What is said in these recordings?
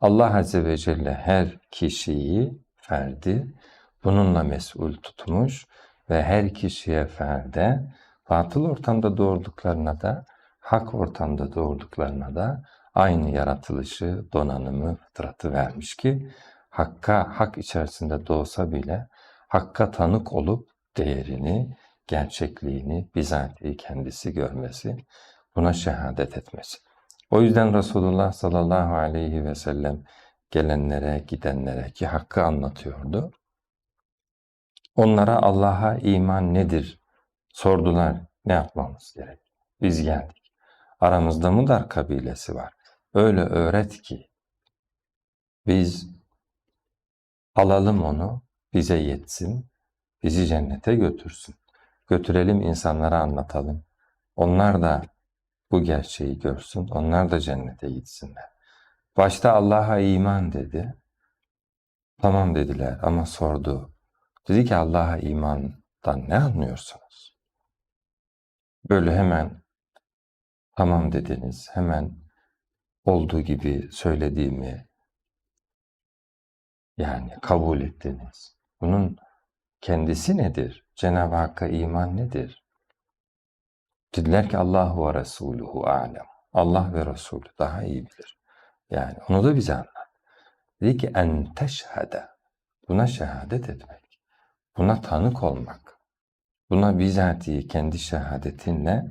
Allah Azze ve Celle her kişiyi, ferdi bununla mesul tutmuş ve her kişiye ferde batıl ortamda doğurduklarına da hak ortamda doğurduklarına da aynı yaratılışı, donanımı, fıtratı vermiş ki hakka, hak içerisinde doğsa bile hakka tanık olup değerini, gerçekliğini bizatihi kendisi görmesi, buna şehadet etmesi. O yüzden Resulullah sallallahu aleyhi ve sellem gelenlere, gidenlere ki hakkı anlatıyordu. Onlara Allah'a iman nedir sordular. Ne yapmamız gerek? Biz geldik. Aramızda Mudar kabilesi var. Öyle öğret ki biz alalım onu, bize yetsin, bizi cennete götürsün. Götürelim insanlara anlatalım. Onlar da bu gerçeği görsün, onlar da cennete gitsinler. Başta Allah'a iman dedi. Tamam dediler ama sordu. Dedi ki Allah'a imandan ne anlıyorsunuz? Böyle hemen tamam dediniz, hemen olduğu gibi söylediğimi yani kabul ettiniz. Bunun kendisi nedir? Cenab-ı Hakk'a iman nedir? Dediler ki Allah ve Resuluhu alem. Allah ve Resulü daha iyi bilir. Yani onu da bize anlat. Dedi ki en teşhede. Buna şehadet etmek. Buna tanık olmak. Buna bizatihi kendi şehadetinle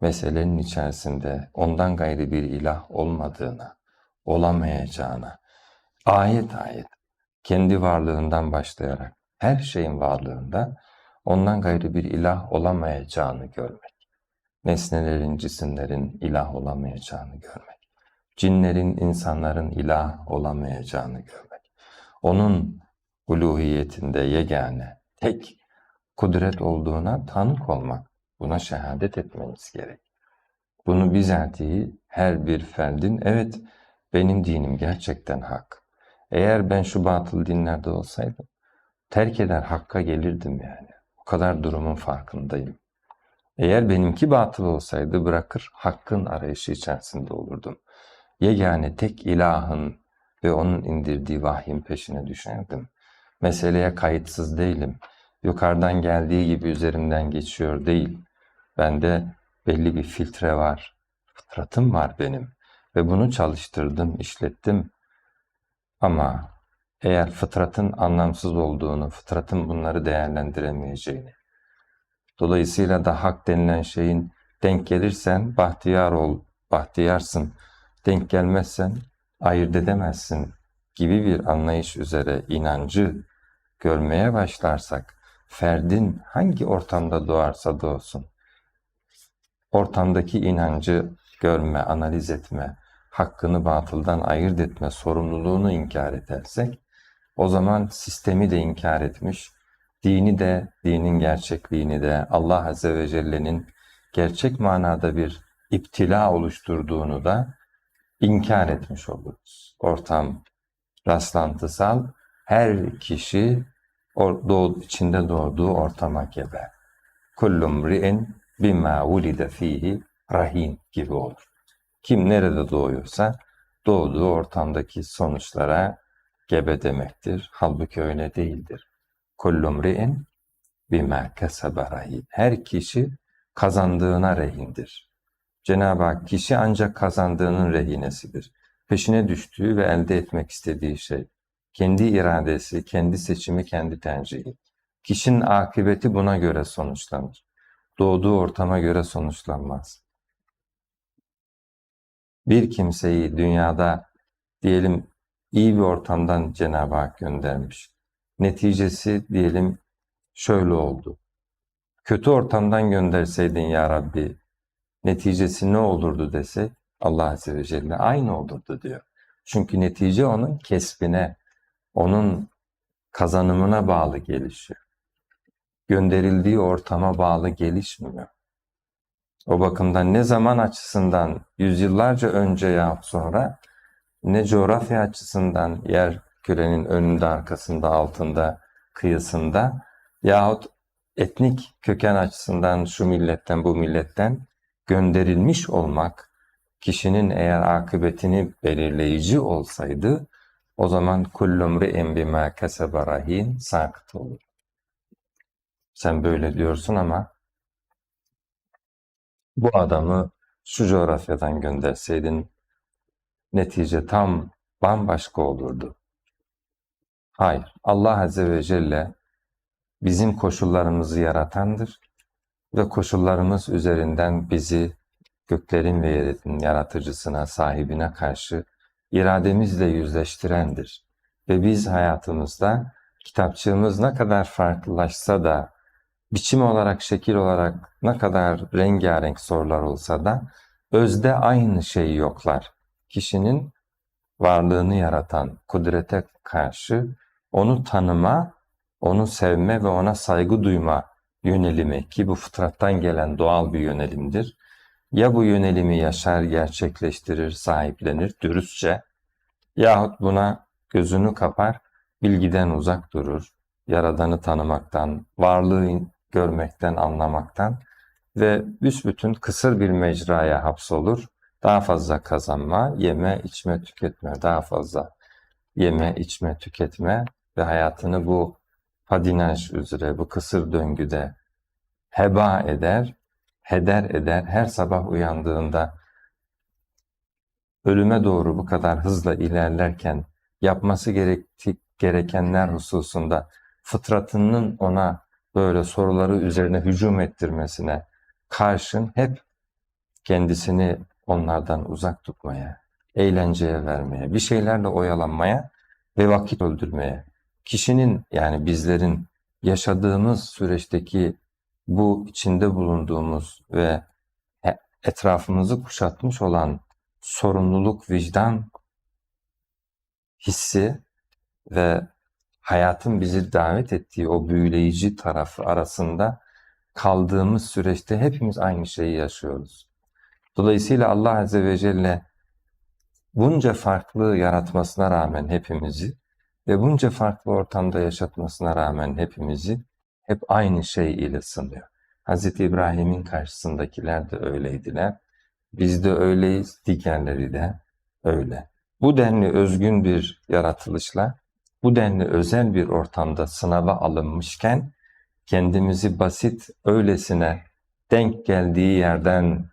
meselenin içerisinde ondan gayrı bir ilah olmadığına, olamayacağına, ayet ayet kendi varlığından başlayarak her şeyin varlığında ondan gayrı bir ilah olamayacağını görmek. Nesnelerin, cisimlerin ilah olamayacağını görmek. Cinlerin, insanların ilah olamayacağını görmek. Onun uluhiyetinde yegane, tek kudret olduğuna tanık olmak. Buna şehadet etmeniz gerek. Bunu bizatihi her bir ferdin, evet benim dinim gerçekten hak. Eğer ben şu batıl dinlerde olsaydım, terk eder hakka gelirdim yani. O kadar durumun farkındayım. Eğer benimki batıl olsaydı bırakır hakkın arayışı içerisinde olurdum. Yegane tek ilahın ve onun indirdiği vahyin peşine düşerdim. Meseleye kayıtsız değilim. Yukarıdan geldiği gibi üzerimden geçiyor değil. Bende belli bir filtre var. Fıtratım var benim. Ve bunu çalıştırdım, işlettim. Ama eğer fıtratın anlamsız olduğunu, fıtratın bunları değerlendiremeyeceğini, dolayısıyla da hak denilen şeyin denk gelirsen bahtiyar ol, bahtiyarsın, denk gelmezsen ayırt edemezsin gibi bir anlayış üzere inancı görmeye başlarsak, ferdin hangi ortamda doğarsa doğsun, ortamdaki inancı görme, analiz etme, hakkını batıldan ayırt etme sorumluluğunu inkar edersek, o zaman sistemi de inkar etmiş, dini de, dinin gerçekliğini de, Allah Azze ve Celle'nin gerçek manada bir iptila oluşturduğunu da inkar etmiş oluruz. Ortam rastlantısal, her kişi doğ, içinde doğduğu ortama gebe. Kullum ri'in bima vulide fihi rahin gibi olur. Kim nerede doğuyorsa doğduğu ortamdaki sonuçlara gebe demektir. Halbuki öyle değildir. Kullum ri'in bima kesebe rahin. Her kişi kazandığına rehindir. Cenab-ı Hak kişi ancak kazandığının rehinesidir. Peşine düştüğü ve elde etmek istediği şey. Kendi iradesi, kendi seçimi, kendi tercihi. Kişinin akıbeti buna göre sonuçlanır. Doğduğu ortama göre sonuçlanmaz. Bir kimseyi dünyada diyelim iyi bir ortamdan Cenab-ı Hak göndermiş. Neticesi diyelim şöyle oldu. Kötü ortamdan gönderseydin ya Rabbi neticesi ne olurdu dese Allah Azze ve Celle aynı olurdu diyor. Çünkü netice onun kesbine, onun kazanımına bağlı gelişiyor. Gönderildiği ortama bağlı gelişmiyor. O bakımdan ne zaman açısından yüzyıllarca önce yahut sonra ne coğrafya açısından yer kürenin önünde, arkasında, altında, kıyısında yahut etnik köken açısından şu milletten bu milletten gönderilmiş olmak kişinin eğer akıbetini belirleyici olsaydı o zaman kullu mri'in bima kesebe rahin sakıt olur. Sen böyle diyorsun ama bu adamı şu coğrafyadan gönderseydin netice tam bambaşka olurdu. Hayır, Allah Azze ve Celle bizim koşullarımızı yaratandır ve koşullarımız üzerinden bizi göklerin ve yerin yaratıcısına, sahibine karşı irademizle yüzleştirendir. Ve biz hayatımızda kitapçığımız ne kadar farklılaşsa da, biçim olarak, şekil olarak ne kadar rengarenk sorular olsa da, özde aynı şeyi yoklar. Kişinin varlığını yaratan kudrete karşı onu tanıma, onu sevme ve ona saygı duyma yönelimi ki bu fıtrattan gelen doğal bir yönelimdir. Ya bu yönelimi yaşar, gerçekleştirir, sahiplenir dürüstçe yahut buna gözünü kapar, bilgiden uzak durur, yaradanı tanımaktan, varlığı görmekten, anlamaktan ve büsbütün kısır bir mecraya hapsolur. Daha fazla kazanma, yeme, içme, tüketme, daha fazla yeme, içme, tüketme ve hayatını bu padinaj üzere, bu kısır döngüde heba eder, heder eder. Her sabah uyandığında ölüme doğru bu kadar hızla ilerlerken yapması gerekti, gerekenler hususunda fıtratının ona böyle soruları üzerine hücum ettirmesine karşın hep kendisini onlardan uzak tutmaya, eğlenceye vermeye, bir şeylerle oyalanmaya ve vakit öldürmeye, kişinin yani bizlerin yaşadığımız süreçteki bu içinde bulunduğumuz ve etrafımızı kuşatmış olan sorumluluk, vicdan hissi ve hayatın bizi davet ettiği o büyüleyici tarafı arasında kaldığımız süreçte hepimiz aynı şeyi yaşıyoruz. Dolayısıyla Allah Azze ve Celle bunca farklı yaratmasına rağmen hepimizi ve bunca farklı ortamda yaşatmasına rağmen hepimizi hep aynı şey ile sınıyor. Hz. İbrahim'in karşısındakiler de öyleydiler. Biz de öyleyiz, diğerleri de öyle. Bu denli özgün bir yaratılışla, bu denli özel bir ortamda sınava alınmışken, kendimizi basit öylesine denk geldiği yerden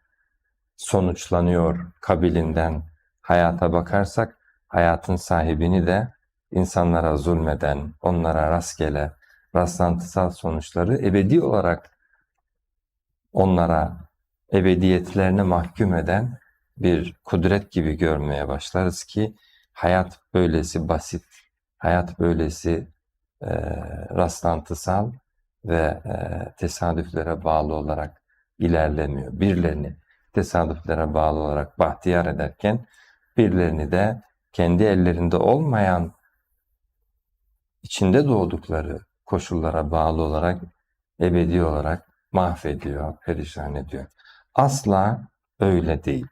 sonuçlanıyor kabilinden hayata bakarsak, hayatın sahibini de insanlara zulmeden, onlara rastgele, rastlantısal sonuçları ebedi olarak onlara ebediyetlerine mahkum eden bir kudret gibi görmeye başlarız ki hayat böylesi basit, hayat böylesi e, rastlantısal ve e, tesadüflere bağlı olarak ilerlemiyor. Birilerini tesadüflere bağlı olarak bahtiyar ederken birilerini de kendi ellerinde olmayan içinde doğdukları koşullara bağlı olarak ebedi olarak mahvediyor, perişan ediyor. Asla öyle değil.